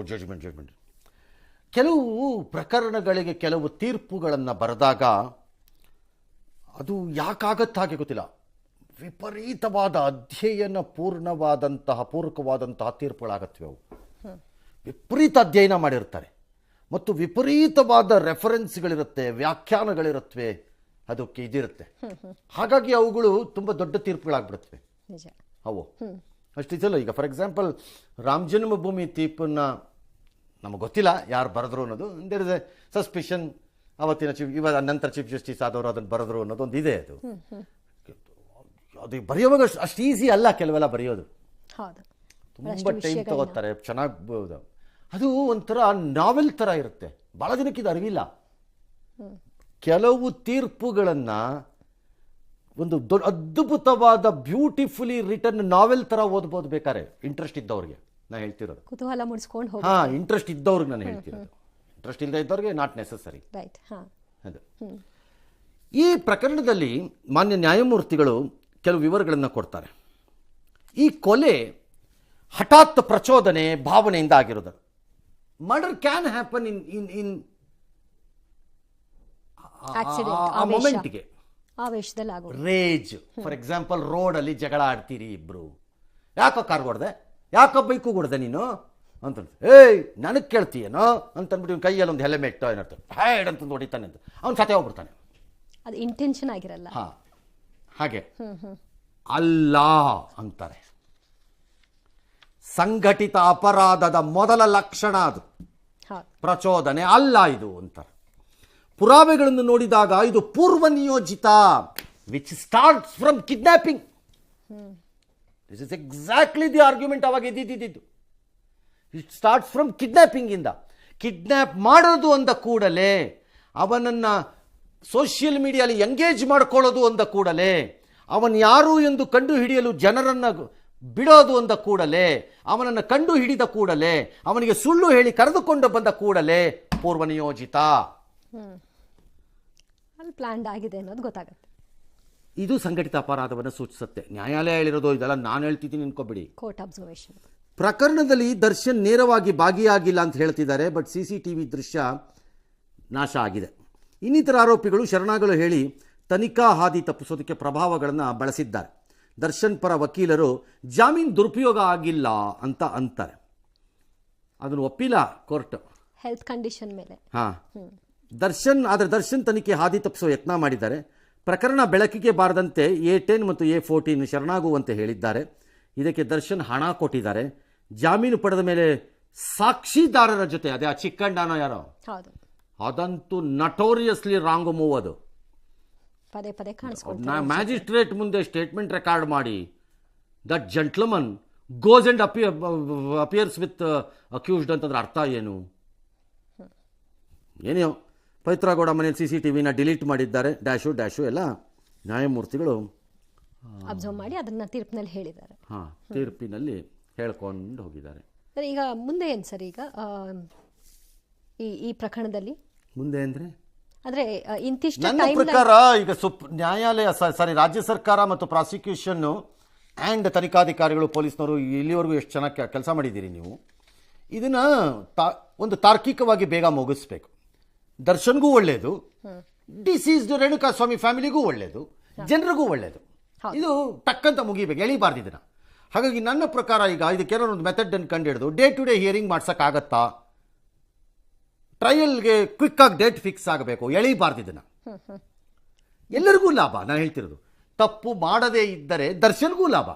ಮಾಡಬೇಕು judgment judgment ಕೆಲವು ಪ್ರಕರಣಗಳಿಗೆ ಕೆಲವು ತೀರ್ಪುಗಳನ್ನು ಬರೆದಾಗ ಅದು ಯಾಕಾಗತ್ತಾಗೆ ಗೊತ್ತಿಲ್ಲ. ವಿಪರೀತವಾದ ಅಧ್ಯಯನ ಪೂರ್ಣವಾದಂತಹ ಪೂರಕವಾದಂತಹ ತೀರ್ಪುಗಳಾಗತ್ವೆ ಅವು. ವಿಪರೀತ ಅಧ್ಯಯನ ಮಾಡಿರ್ತಾರೆ. ಮತ್ತು ವಿಪರೀತವಾದ ರೆಫರೆನ್ಸ್ಗಳಿರುತ್ತೆ ವ್ಯಾಖ್ಯಾನಗಳಿರುತ್ತವೆ ಅದಕ್ಕೆ ಇದಿರುತ್ತೆ. ಹಾಗಾಗಿ ಅವುಗಳು ತುಂಬ ದೊಡ್ಡ ತೀರ್ಪುಗಳಾಗ್ಬಿಡುತ್ತವೆ ಅವು. ಅಷ್ಟಿದೆಯಲ್ಲ ಈಗ ಫಾರ್ ಎಕ್ಸಾಂಪಲ್ ರಾಮ ಜನ್ಮಭೂಮಿ ತೀರ್ಪನ್ನ ನಮಗೆ ಗೊತ್ತಿಲ್ಲ ಯಾರು ಬರೆದ್ರು ಅನ್ನೋದು. ದೇರ್ ಇಸ್ ಎ ಸಸ್ಪಿಷನ್ ಅವತ್ತಿನ ಚೀಫ್ ಇವಾಗ ನಂತರ ಚೀಫ್ ಜಸ್ಟಿಸ್ ಆದವರು ಅದನ್ನು ಬರೆದ್ರು ಅನ್ನೋದು ಒಂದು ಇದೆ ಅದು. ಅದು ಬರೆಯುವಾಗ ಅಷ್ಟು ಈಸಿ ಅಲ್ಲ ಕೆಲವೆಲ್ಲ ಬರೆಯೋದು. ತುಂಬ ಟೈಮ್ ತಗೋತಾರೆ ಚೆನ್ನಾಗಿ ಅದು ಒಂಥರ ನಾವೆಲ್ ಥರ ಇರುತ್ತೆ. ಭಾಳ ಜನಕ್ಕೆ ಇದು ಅರಿವಿಲ್ಲ. ಕೆಲವು ತೀರ್ಪುಗಳನ್ನು ಒಂದು ದೊಡ್ಡ ಅದ್ಭುತವಾದ ಬ್ಯೂಟಿಫುಲಿ ರಿಟರ್ನ್ ನಾವೆಲ್ ಥರ ಓದ್ಬೋದು ಬೇಕಾರೆ ಇಂಟ್ರೆಸ್ಟ್ ಇದ್ದವ್ರಿಗೆ. ನಾನು ಹೇಳ್ತಿರೋದು. ಕುತೂಹಲ ಮೂಡಿಸ್ಕೊಂಡು ಹೋಗಿ ಹಾಂ ಇಂಟ್ರೆಸ್ಟ್ ಇದ್ದವ್ರಿಗೆ ನಾನು ಹೇಳ್ತಿರೋದು. ಇಂಟ್ರೆಸ್ಟ್ ಇಲ್ಲದೆ ಇದ್ದವ್ರಿಗೆ ನಾಟ್ ನೆಸಸರಿ ರೈಟ್ ಹಾ. ಅದು. ಈ ಪ್ರಕರಣದಲ್ಲಿ ಮಾನ್ಯ ನ್ಯಾಯಮೂರ್ತಿಗಳು ಕೆಲವು ವಿವರಗಳನ್ನು ಕೊಡ್ತಾರೆ. ಈ ಕೊಲೆ ಹಠಾತ್ ಪ್ರಚೋದನೆ ಭಾವನೆಯಿಂದ ಆಗಿರೋದು. Murder can happen in in in ಆ. ಮೊಮೆಂಟ್ಗೆ ರೇಜ್ ಫಾರ್ ಎಕ್ಸಾಂಪಲ್ ರೋಡಲ್ಲಿ ಜಗಳ ಆಡ್ತೀರಿ ಇಬ್ರು. ಯಾಕೋ ಕಾರ್ ಹೊಡೆದೆ ಯಾಕೋ ಬೈಕು ಕೊಡ್ದೆ ನೀನು? ಅಂತ ಏಯ್ ನನಗೆ ಕೇಳ್ತೀಯೇನೋ? ಅಂತಂದ್ಬಿಟ್ಟು ಇವ್ನ ಕೈಯಲ್ಲಿ ಒಂದು ಹೆಲ್ಮೆಟ್ ಏನಂತ ಹ್ಯಾಡ್ ಅಂತಂದು ಹೊಡಿತಾನೆ ಅಂತ. ಅವ್ನು ಸತೆ ಹೋಗ್ಬಿಡ್ತಾನೆ. ಅದು ಇಂಟೆನ್ಷನ್ ಆಗಿರಲ್ಲ. ಹಾ ಹಾಗೆ. ಅಲ್ಲ ಅಂತಾರೆ. ಸಂಘಟಿತ ಅಪರಾಧದ ಮೊದಲ ಲಕ್ಷಣ ಅದು. ಪ್ರಚೋದನೆ ಅಲ್ಲ ಇದು ಅಂತಾರೆ. ಪುರಾವೆಗಳನ್ನು ನೋಡಿದಾಗ ಇದು ಪೂರ್ವ ನಿಯೋಜಿತ which starts from kidnapping this is exactly the argument ಅವಾಗ ಇದ್ದಿದ್ದಿದ್ದು. ಇಟ್ ಸ್ಟಾರ್ಟ್ಸ್ ಫ್ರಮ್ ಕಿಡ್ನಾಪಿಂಗ್ ಇಂದ. ಕಿಡ್ನಾಪ್ ಮಾಡೋದು ಅಂದ ಕೂಡಲೇ ಅವನನ್ನು ಸೋಷಿಯಲ್ ಮೀಡಿಯಾಲಿ ಎಂಗೇಜ್ ಮಾಡ್ಕೊಳ್ಳೋದು ಅಂದ ಕೂಡಲೇ ಅವನು ಯಾರು ಎಂದು ಕಂಡು ಹಿಡಿಯಲು ಜನರನ್ನು ಬಿಡೋದು ಅಂದ ಕೂಡಲೇ ಅವನನ್ನು ಕಂಡು ಹಿಡಿದ ಕೂಡಲೇ ಅವನಿಗೆ ಸುಳ್ಳು ಹೇಳಿ ಕರೆದುಕೊಂಡು ಬಂದ ಕೂಡಲೇ ಪೂರ್ವ ನಿಯೋಜಿತ. ಪ್ಲಾನ್ಡ್ ಆಗಿದೆ ಅನ್ನೋದು ಗೊತ್ತಾಗುತ್ತೆ. ಇದು ಸಂಘಟಿತ ಅಪರಾಧವನ್ನು ಸೂಚಿಸುತ್ತೆ. ನ್ಯಾಯಾಲಯ ಹೇಳಿರೋದು ಇದೆಲ್ಲ ನಾನು ಹೇಳ್ತಿದ್ದೀನಿ ಅನ್ಕೋಬಿಡಿ. ಕೋರ್ಟ್ ಅಬ್ಸರ್ವೇಷನ್ ಪ್ರಕರಣದಲ್ಲಿ ದರ್ಶನ್ ನೇರವಾಗಿ ಭಾಗಿಯಾಗಿಲ್ಲ ಅಂತ ಹೇಳ್ತಿದ್ದಾರೆ but C C T V ದೃಶ್ಯ ನಾಶ ಆಗಿದೆ. ಇನ್ನಿತರ ಆರೋಪಿಗಳು ಶರಣಾಗಲು ಹೇಳಿ ತನಿಖಾ ಹಾದಿ ತಪ್ಪಿಸೋದಕ್ಕೆ ಪ್ರಭಾವಗಳನ್ನು ಬಳಸಿದ್ದಾರೆ. ದರ್ಶನ್ ಪರ ವಕೀಲರು ಜಾಮೀನು ದುರುಪಯೋಗ ಆಗಿಲ್ಲ ಅಂತ ಅಂತಾರೆ. ಅದನ್ನು ಒಪ್ಪಿಲ್ಲ ಕೋರ್ಟ್. ಹೆಲ್ತ್ ಕಂಡೀಷನ್ ಮೇಲೆ. ಹಾಂ. ದರ್ಶನ್ ಆದರೆ ದರ್ಶನ್ ತನಿಖೆ ಹಾದಿ ತಪ್ಪಿಸೋ ಯತ್ನ ಮಾಡಿದ್ದಾರೆ. ಪ್ರಕರಣ ಬೆಳಕಿಗೆ ಬಾರದಂತೆ ಎ ಟೆನ್ ಮತ್ತು ಎ ಫೋರ್ಟೀನ್ ಶರಣಾಗುವಂತೆ ಹೇಳಿದ್ದಾರೆ. ಇದಕ್ಕೆ ದರ್ಶನ್ ಹಣ ಕೊಟ್ಟಿದ್ದಾರೆ. ಜಾಮೀನು ಪಡೆದ ಮೇಲೆ ಸಾಕ್ಷಿದಾರರ ಜೊತೆ ಅದೇ ಆ ಚಿಕ್ಕಣ್ಣನೋ ಯಾರೋ? ಅದಂತೂ ನಟೋರಿಯಸ್ಲಿ ರಾಂಗ್ ಮೂವ್ ಅದು. ಪದೇ ಪದೇ ಮ್ಯಾಜಿಸ್ಟ್ರೇಟ್ ಮುಂದೆ ಸ್ಟೇಟ್ಮೆಂಟ್ ರೆಕಾರ್ಡ್ ಮಾಡಿ that gentleman goes and appear appears with accused ಅಂತಂದ್ರೆ ಅರ್ಥ ಏನು? ಏನೇಯೋ ಪವಿತ್ರಗೌಡ ಮನೆಯಲ್ಲಿ ಸಿ ಸಿ ಟಿ ವಿನ ಡಿಲೀಟ್ ಮಾಡಿದ್ದಾರೆ. ಡ್ಯಾಶು ಡ್ಯಾಶು ಎಲ್ಲ ನ್ಯಾಯಮೂರ್ತಿಗಳು. ಅಬ್ಸರ್ವ್ ಮಾಡಿ ಅದನ್ನ ತೀರ್ಪಿನಲ್ಲಿ ಹೇಳಿದ್ದಾರೆ. ಹಾಂ ತೀರ್ಪಿನಲ್ಲಿ ಹೇಳ್ಕೊಂಡು ಹೋಗಿದ್ದಾರೆ. ಸರ್, ಈಗ ಮುಂದೆ ಏನು ಸರ್ ಈಗ? ಈ ಈ ಪ್ರಕರಣದಲ್ಲಿ? ಮುಂದೆ ಅಂದರೆ? ಅಂದ್ರೆ ಆ, ಇಂತಿಷ್ಟು ನನ್ನ ಟೈಮ್ ಪ್ರಕಾರ ಈಗ ಸುಪ್ ನ್ಯಾಯಾಲಯ ಸಾರಿ ರಾಜ್ಯ ಸರ್ಕಾರ ಮತ್ತು ಪ್ರಾಸಿಕ್ಯೂಷನ್ ಆ್ಯಂಡ್ ತನಿಖಾಧಿಕಾರಿಗಳು ಪೊಲೀಸ್ನವರು ಇಲ್ಲಿವರೆಗೂ ಎಷ್ಟು ಚೆನ್ನಾಗಿ ಕೆಲಸ ಮಾಡಿದ್ದೀರಿ ನೀವು. ಇದನ್ನು ತಾ ಒಂದು ತಾರ್ಕಿಕವಾಗಿ ಬೇಗ ಮುಗಿಸ್ಬೇಕು. ದರ್ಶನ್ಗೂ ಒಳ್ಳೆಯದು ಡಿಸೀಸ್ಡ್ ರೇಣುಕಾ ಸ್ವಾಮಿ ಫ್ಯಾಮಿಲಿಗೂ ಒಳ್ಳೆಯದು ಜನರಿಗೂ ಒಳ್ಳೆಯದು ಇದು ಟಕ್ಕಂತ ಮುಗಿಬೇಕು ಎಳಿಬಾರ್ದು ಇದನ್ನು. ಹಾಗಾಗಿ ನನ್ನ ಪ್ರಕಾರ ಈಗ ಇದಕ್ಕೆ ಏನೋ ಒಂದು ಮೆಥಡನ್ನು ಕಂಡುಹಿಡಿದು ಡೇ ಟು ಡೇ ಹಿಯರಿಂಗ್ ಮಾಡ್ಸೋಕ್ಕಾಗತ್ತಾ? ಟ್ರಯಲ್ಗೆ ಕ್ವಿಕ್ಕಾಗಿ ಡೇಟ್ ಫಿಕ್ಸ್ ಆಗಬೇಕು ಎಳಿಬಾರ್ದು ಇದನ್ನು. ಎಲ್ಲರಿಗೂ ಲಾಭ ನಾನು ಹೇಳ್ತಿರೋದು. ತಪ್ಪು ಮಾಡದೇ ಇದ್ದರೆ ದರ್ಶನ್ಗೂ ಲಾಭ.